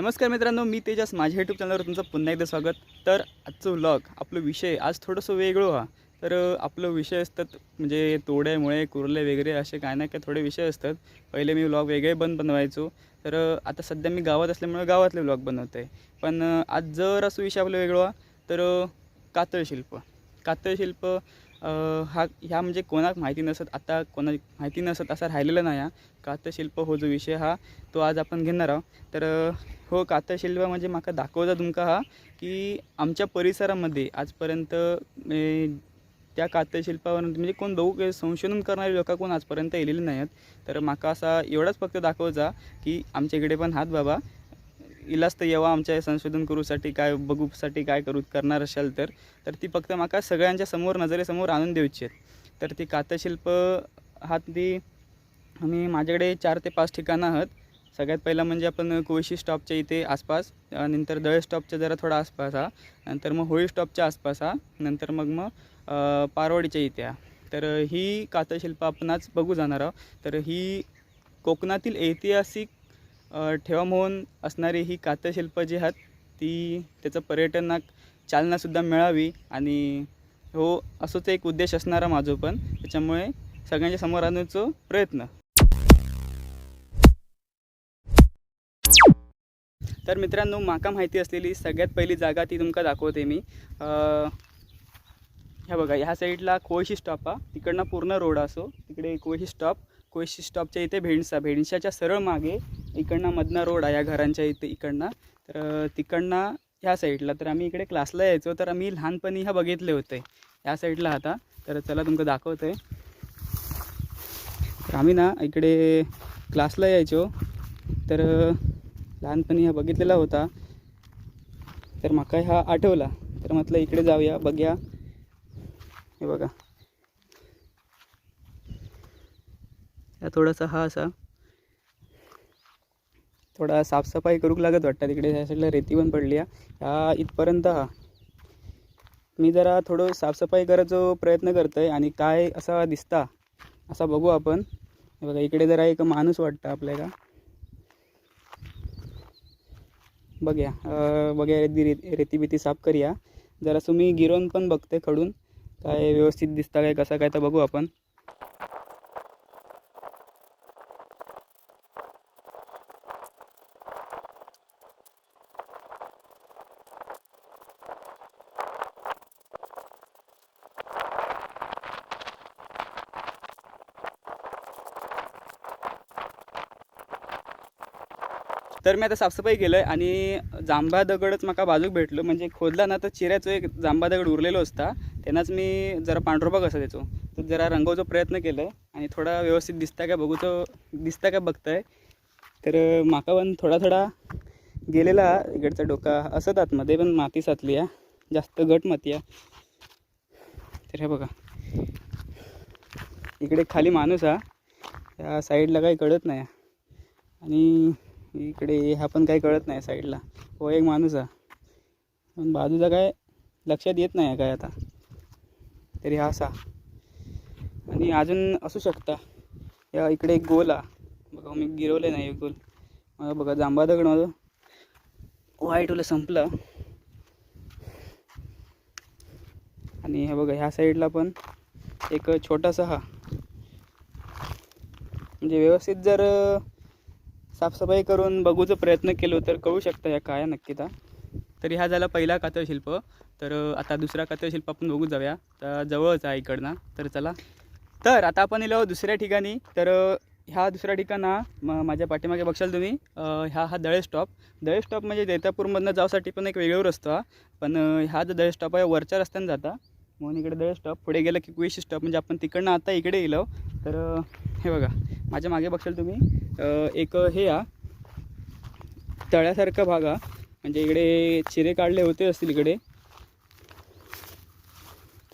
नमस्कार मित्रांनो मी तेजस. माझ्या यूट्यूब चॅनलवर तुमचं पुन्हा एकदा स्वागत. तर आजचं व्लॉग आपलं विषय आज थोडंसं वेगळं हा तर आपलं विषय असतात म्हणजे तोड्यामुळे कुर्ले वगैरे असे काय ना काय थोडे विषय असतात. पहिले मी व्लॉग वेगळे बंद बनवायचो. तर आता सध्या मी गावात असल्यामुळे गावातले व्लॉग बनवत आहे पण आज जर असं विषय आपलं वेगळं तर कातळशिल्प. कातळशिल्प हा ह्या म्हणजे कोणाक माहिती नसत आता कोणा माहिती नसत असा राहिलेला नाही हा. कातशिल्प हो जो विषय हा तो आज आपण घेणार आहोत. तर हो कातशिल्प म्हणजे म्हाका दाखवता तुमका हा की आमच्या परिसरामध्ये आजपर्यंत त्या कातशिल्पावर म्हणजे कोण बघू संशोधन करणारे लोक कोण आजपर्यंत येलेले नाही आहेत तर माका असा एवढाच फक्त दाखवायचा की आमच्या इकडे पण हात बाबा इलाज तर येवा आमच्या संशोधन करूसाठी काय बघूसाठी काय करू करणार असाल तर तर ती फक्त माका सगळ्यांच्या समोर नजरेसमोर आणून देऊची आहेत. तर ती कातशिल्प हा ती आम्ही माझ्याकडे चार ते पाच ठिकाणं आहेत. सगळ्यात पहिला म्हणजे आपण कोळशी स्टॉपच्या इथे आसपास नंतर दळे स्टॉपच्या जरा थोडा आसपास हा नंतर मग होळी स्टॉपच्या आसपास हा नंतर मग मग पारवाडीच्या इथे हा. तर ही कातशिल्प आपणच बघू जाणार आहोत. तर ही कोकणातील ऐतिहासिक अ, ठेवा म्हणून असणारी ही कातळशिल्प जी आहेत ती त्याचं पर्यटनाक चालनासुद्धा मिळावी आणि हो असंच एक उद्देश असणारा माझं पण. त्याच्यामुळे सगळ्यांच्या समोर आणण्याचा प्रयत्न. तर मित्रांनो माका माहिती असलेली सगळ्यात पहिली जागा ती तुमका दाखवते मी. ह्या बघा ह्या साईडला कोळशी स्टॉप हा. तिकडनं पूर्ण रोड असो. तिकडे कोळशी स्टॉप. कोळशी स्टॉपच्या इथे भेंडसा. भेंडशाच्या सरळ मागे इकडनं मधनं रोड आहे या घरांच्या इथे इकडनं. तर तिकडनं ह्या साईडला. तर आम्ही इकडे क्लासला यायचो. तर आम्ही लहानपणी ह्या बघितले होते. ह्या साईडला आता. तर चला तुमचं दाखवतो आहे तर आम्ही ना इकडे क्लासला यायचो. तर लहानपणी हा बघितलेला होता. तर माका हा आठवला. तर म्हटलं इकडे जाऊया बघूया. हे बघा. या थोडासा हा असा. थोडा साफसफाई करूक लागत वाटतं. तिकडे ह्या साईडला रेती पण पडली आहे. ह्या इथपर्यंत हा. मी जरा थोडं साफसफाई करायचा प्रयत्न करतो आहे आणि काय असा दिसता असा बघू आपण. बघा इकडे जरा एक माणूस वाटतं आपल्याला. बघूया बघ्या रेती रेती रेती बिती साफ करूया. जरा तुम्ही गिरवून पण बघते खडून. काय व्यवस्थित दिसता काय कसा काय तर बघू आपण. तर मी आता साफसफाई केलं आहे आणि जांभा दगडच माका बाजूक भेटलो. म्हणजे खोदला ना तर चिऱ्याचो एक जांभा दगड उरलेलो असता. त्यांनाच मी जरा पांढरोबा कसा त्याचो. तर जरा रंगवचा प्रयत्न केलं आहे आणि थोडा व्यवस्थित दिसता काय बघूचो दिसता काय बघताय. तर माका पण थोडा थोडा गेलेला इकडचा डोका. असत आतमध्ये पण माती साचली आहे. जास्त घट माती आहे. तर हे बघा. इकडे खाली माणूस हा त्या साईडला काही कळत नाही. आणि इकडे हा पण काही कळत नाही साईडला. हो एक माणूस हा पण बाजूचा काय लक्षात येत नाही काय आता. तरी हा असा. आणि अजून असू शकता. या इकडे एक गोल हा बघा मी गिरवले नाही एक गोल. मला बघा जांबा दगड माझं वाईट ओलं संपलं. आणि हे बघा ह्या साईडला पण एक छोटासा हा. म्हणजे व्यवस्थित जर साफसफाई करून बघूचा प्रयत्न केलो तर कळू शकतं या काय नक्की ता. तरी हा झाला पहिला कातळशिल्प. तर आता दुसरा कातळशिल्प आपण बघू जाऊया. तर जवळच आहे इकडनं. तर चला. तर आता आपण येलो दुसऱ्या ठिकाणी. तर ह्या दुसऱ्या ठिकाणा म माझ्या पाठीमागे बघशाल तुम्ही. ह्या हा दळे स्टॉप दळे स्टॉप म्हणजे जैतापूरमधनं जाऊसाठी पण एक वेगळा रस्ता पण हा जो दळे स्टॉप आहे वरच्या रस्त्याने जाता. म्हणून इकडे दळे स्टॉप पुढे गेलं की कुवेशी स्टॉप म्हणजे आपण तिकडनं आता इकडे येलो तर हे बघा माझ्या मागे बघशाल तुम्ही एक हे या तळ्यासारखा भागा म्हणजे इकडे चिरे काढले होते असतील इकडे.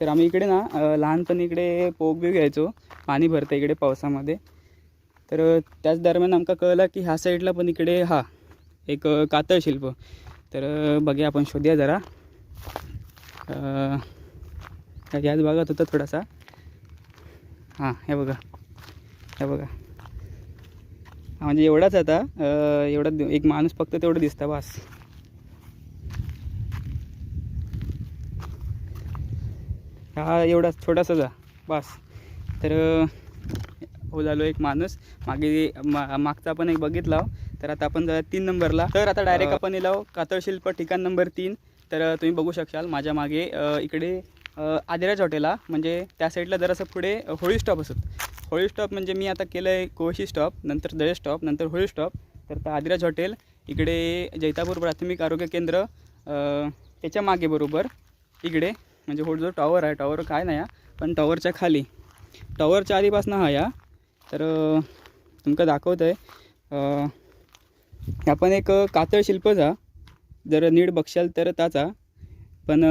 तर आम्ही इकडे ना लहानपणी इकडे पोग बी घ्यायचो पाणी भरतं इकडे पावसामध्ये. तर त्याच दरम्यान आमका कळलं की ह्या साईडला पण इकडे हा एक कातळ शिल्प. तर बघूया आपण शोधूया जरा. याच भागात होता थोडासा. हां हे बघा. हे बघा. हा, म्हणजे एवढाच आता. एवढा एक माणूस फक्त तेवढं दिसतं बस. हा एवढाच छोटासा जा बस. तर हो झालो एक माणूस. मागे मा मागचा आपण एक बघितला. तर आता आपण जाऊया तीन नंबरला. तर आता डायरेक्ट आपण येलो कातळ शिल्प ठिकाण नंबर तीन. तर तुम्ही बघू शकाल माझ्या मागे इकडे आदिराज हॉटेला म्हणजे त्या साईडला जरासं पुढे होळी स्टॉप असत. होळी स्टॉप म्हणजे मी आता केलं आहे कोशी स्टॉप नंतर दळे स्टॉप नंतर होळी स्टॉप. तर त्या आदिराज हॉटेल इकडे जैतापूर प्राथमिक आरोग्य केंद्र त्याच्यामागे बरोबर इकडे. म्हणजे हो जो टॉवर आहे टॉवर काय नाही पण टॉवरच्या खाली. टॉवरच्या आधीपासून हा या. तर तुमका दाखवत आहे आपण एक कातळ शिल्पचा जर नीट बघशाल तर त्याचा पण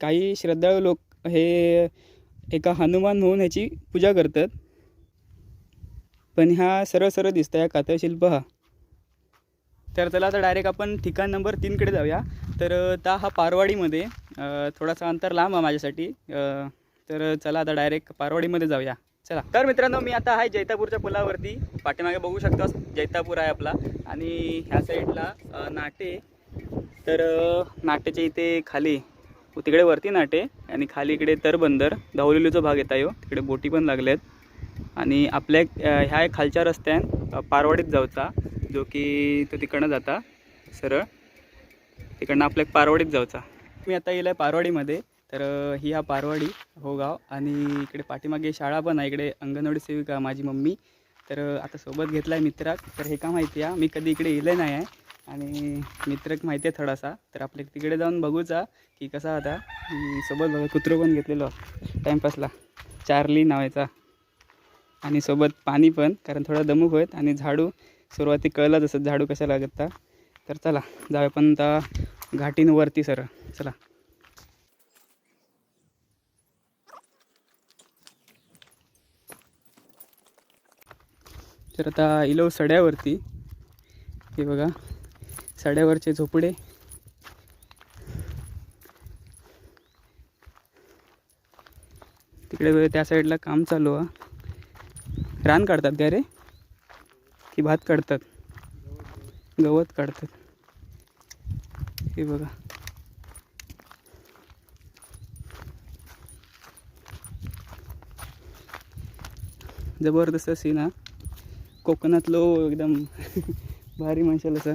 काही श्रद्धाळू लोक हे एका हनुमान म्हणून ह्याची पूजा करतात. पण ह्या सरळ सरळ दिसतं या कातळशिल्प हा. तर चला आता डायरेक्ट आपण ठिकाण नंबर तीनकडे जाऊया. तर ता हा पारवाडीमध्ये थोडासा अंतर लांब आहे माझ्यासाठी. तर चला आता डायरेक्ट पारवाडीमध्ये जाऊया. चला. तर मित्रांनो मी आता आहे जैतापूरच्या पुलावरती. पाठीमागे बघू शकतो जैतापूर आहे आपला. आणि ह्या साईडला नाटे तर नाट्याच्या इथे खाली तिकडे वरती नाटे आणि खाली इकडे तरबंदर धावलेलीचा भाग येत आहे हो. तिकडे बोटी पण लागल्यात. आणि आपल्या ह्या एक खालच्या रस्त्यान पारवाडीत जाऊचा जो की तो तिकडनं जाता सरळ. तिकडनं आपल्या पारवाडीत जाऊचा मी आता येईल आहे पारवाडीमध्ये तर ही हा पारवाडी हो गाव. आणि इकडे पाठीमागे शाळा पण आहे इकडे अंगणवाडी सेविका माझी मम्मी. तर आता सोबत घेतला आहे मित्राक. तर हे का माहिती आहे मी कधी इकडे येलं नाही आहे. आणि मित्रक माहिती आहे थोडासा तर आपल्या तिकडे जाऊन बघूचा की कसा आता सोबत बघा कुत्रं पण घेतलेलो टाईमपासला चार्ली नावायचा आणि सोबत पाणी पण कारण थोडा दमूक होत आणि झाडू सुरुवाती कळलं जसं झाडू कशा लागत तर चला जाऊया पण आता घाटींवरती सर चला. तर आता इलो सड्यावरती. हे बघा. सड्यावरचे झोपडे. तिकडे त्या साईडला काम चालू आहे रान काढतात का रे? की भात काढतात? गवत काढतात. हे बघा. जबरदस्त सीन हा. कोकणातलो एकदम भारी म्हणशाल असं.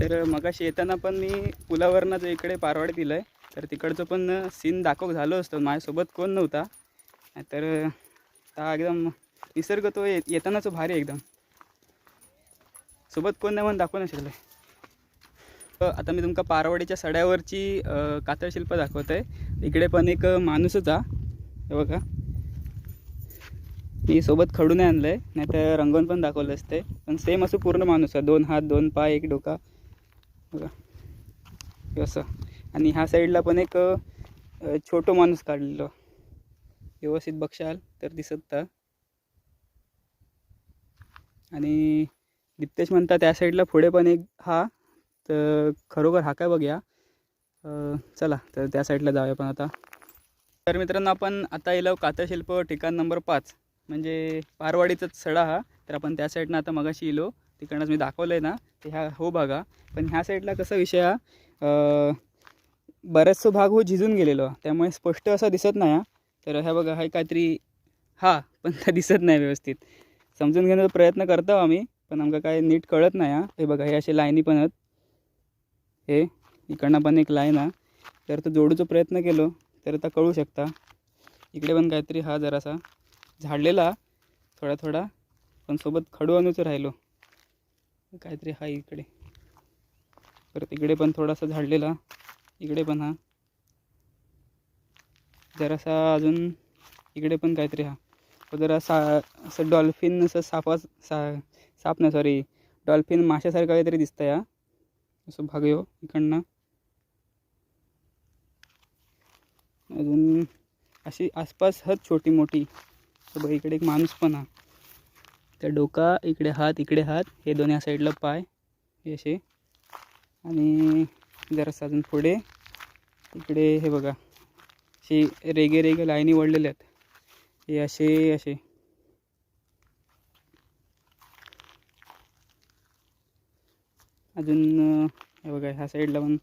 तर मगाशी येताना पण मी पुलावरनं जो इकडे पारवाड दिलं आहे तर तिकडचं पण सीन दाखव झालं असतं. माझ्यासोबत कोण नव्हता. तर आता एकदम निसर्ग तो ये येतानाच भारी आहे एकदम. सोबत कोण नाही म्हणून दाखवू नाही शकलं. आता मी तुमका पारवाडीच्या सड्यावरची कातळशिल्प दाखवत आहे इकडे पण एक माणूसच हा. हे बघा. मी सोबत खडू आणलं आहे नाही तर रंगवून पण दाखवलं असते पण सेम असं पूर्ण माणूस आहे दोन हात दोन पाय एक डोका. बघा. हे असं. आणि ह्या साईडला पण एक छोटो छोटं माणूस काढलेलं. व्यवस्थित बघशाल तर दिसत आणि दिप्तेश म्हणता त्या साईडला पुढे पण एक हा. तर खरोखर हा काय बघूया. चला तर त्या साईडला जाऊया पण आता. तर मित्रांनो आपण आता येलो कातशिल्प ठिकाण नंबर पाच म्हणजे पारवाडीचाच सडा हा. तर आपण त्या साईडनं आता मगाशी येलो. तिकडनंच मी दाखवलं आहे ना ते ह्या हो बघा. पण ह्या साईडला कसा विषय हा बराचसा भाग हो झिजून गेलेलो. त्यामुळे स्पष्ट असा दिसत नाही तर ह्या बघा हा काहीतरी हा पण त्या दिसत नाही व्यवस्थित. समजून घेण्याचा प्रयत्न करतो आम्ही पण आमका काय नीट कळत नाही हा. हे बघा हे असे लाईनी पण आहेत. हे इकडनं पण एक लाईन हा. तर तो जोडूचा प्रयत्न केलो तर आता कळू शकता. इकडे पण काहीतरी हा जरासा झाडलेला थोडा थोडा पण सोबत खडू आणूच राहिलो. काहीतरी हा इकडे. परत इकडे पण थोडासा झाडलेला. इकडे पण हा. जरासा अजून इकडे पण काहीतरी हा. जरा सा असं डॉल्फिन असं सापा सा साप नाही सॉरी डॉल्फिन माशासारखं काहीतरी दिसतं या असं भाग येऊ इकडनं. अजून अशी आसपास हत छोटी मोठी. तर बघ इकडे एक माणूस पण हा. त्या डोका इकडे हात इकडे हात. हे दोन्ही साईडला पाय. हे असे. आणि जरा अजून पुढे. इकडे हे बघा. असे रेगे रेगे लाईनी वळलेले आहेत. हे असे असे. अजून हे बघा ह्या साईडला पण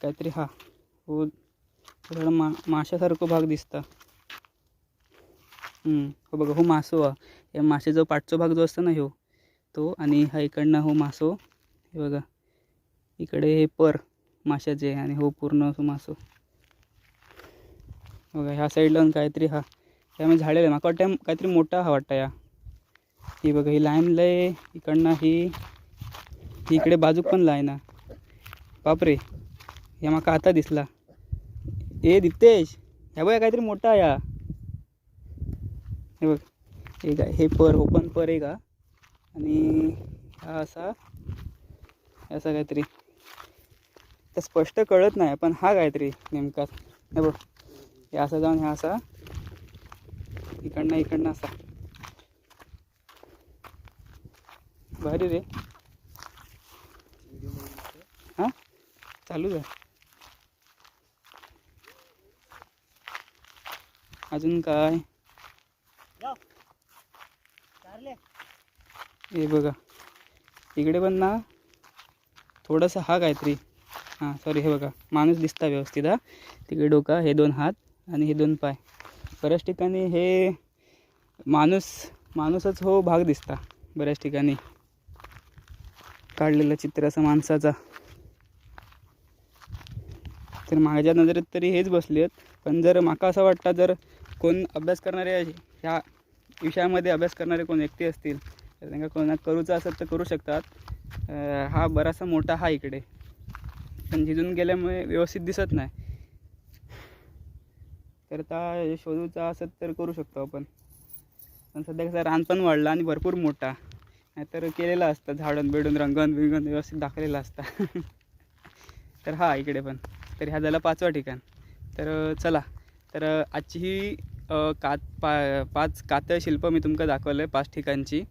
काहीतरी हा. हो थोडा मा माशासारखं भाग दिसता. हो बघा हो मासो हा या माशाचा पाठचा भाग जो असतो ना ह्यो तो आणि हा इकडनं हो मासो हे बघा. इकडे हे पर माशाचे आणि हो पूर्ण असो मासो. बघा ह्या साईडला पण काहीतरी हा त्यामुळे झालेलं आहे माका वाटतं काहीतरी मोठा हा वाटतं या. ही बघा ही लाईन लय इकडनं ही इकडे बाजूक पण लाईन हा बापरे या माका आता दिसला. ए दिप्तेश ह्या बघा काहीतरी मोठा या. हे बघ. हे काय हे पर ओपन पर आहे का? आणि हा असा हे असा काहीतरी. तर स्पष्ट कळत नाही पण हा काहीतरी नेमका. हे बघ हे असा जाऊन हे असा. इकडनं इकडनं असा. भारी रे. हां? चालू आहे अजून काय? हे बघा. इकडे पण ना थोडंसं हा काहीतरी. हां सॉरी हे बघा. माणूस दिसता व्यवस्थित हा. तिकडे डोका हे दोन हात आणि हे दोन पाय. बऱ्याच ठिकाणी हे माणूस माणूसच हो भाग दिसता बऱ्याच ठिकाणी. काढलेलं चित्र असं माणसाचा. तर माझ्या नजरेत तरी हेच बसले आहेत पण जर माका असं वाटतं जर कोण अभ्यास करणारे ह्या विषयामध्ये अभ्यास करणारे कोण व्यक्ती असतील तर त्यांना कोणा करूचं असेल तर करू शकतात. हा बराचसा मोठा हा इकडे. पण झिजून गेल्यामुळे व्यवस्थित दिसत नाही. तर आता शोधूचा असत तर करू शकतो आपण. पण सध्या कसं रान पण वाढला आणि भरपूर मोठा. नाहीतर केलेला असतं झाडून बिडून रंगन बिंगन व्यवस्थित दाखवलेला असता. तर हा इकडे पण. तर ह्या झाला पाचवा ठिकाण. तर चला. तर आजची ही कात पा पाच कातळ शिल्प मी तुमका दाखवलं आहे पाच ठिकाणची.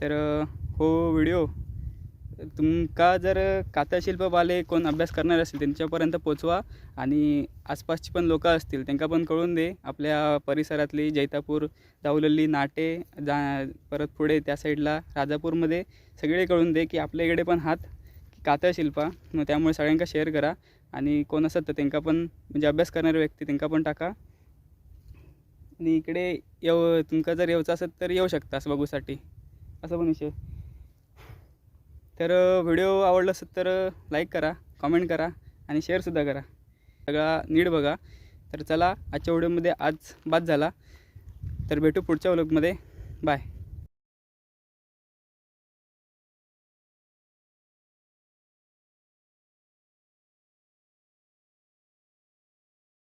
तर हो व्हिडिओ. तुमका जर कातळ शिल्पवाले कोण अभ्यास करणार असतील त्यांच्यापर्यंत पोचवा आणि आसपासची पण लोकं असतील त्यांना पण कळून दे. आपल्या परिसरातली जैतापूर दाऊलल्ली नाटे जा परत पुढे त्या साईडला राजापूरमध्ये सगळे कळून दे की आपल्या इकडे पण हात कातळ शिल्पा. मग त्यामुळे सगळ्यांका शेअर करा आणि कोण असत तर त्यांना पण म्हणजे अभ्यास करणारे व्यक्ती त्यांना पण टाका. आणि इकडे येव तुमका जर येऊचं असेल तर येऊ शकता असं बघूसाठी. असं पण विषय. तर व्हिडिओ आवडला असेल तर लाईक करा कमेंट करा आणि शेअरसुद्धा करा. सगळा नीट बघा. तर चला आजच्या व्हिडिओमध्ये आज बाद झाला. तर भेटू पुढच्या व्लॉगमध्ये बाय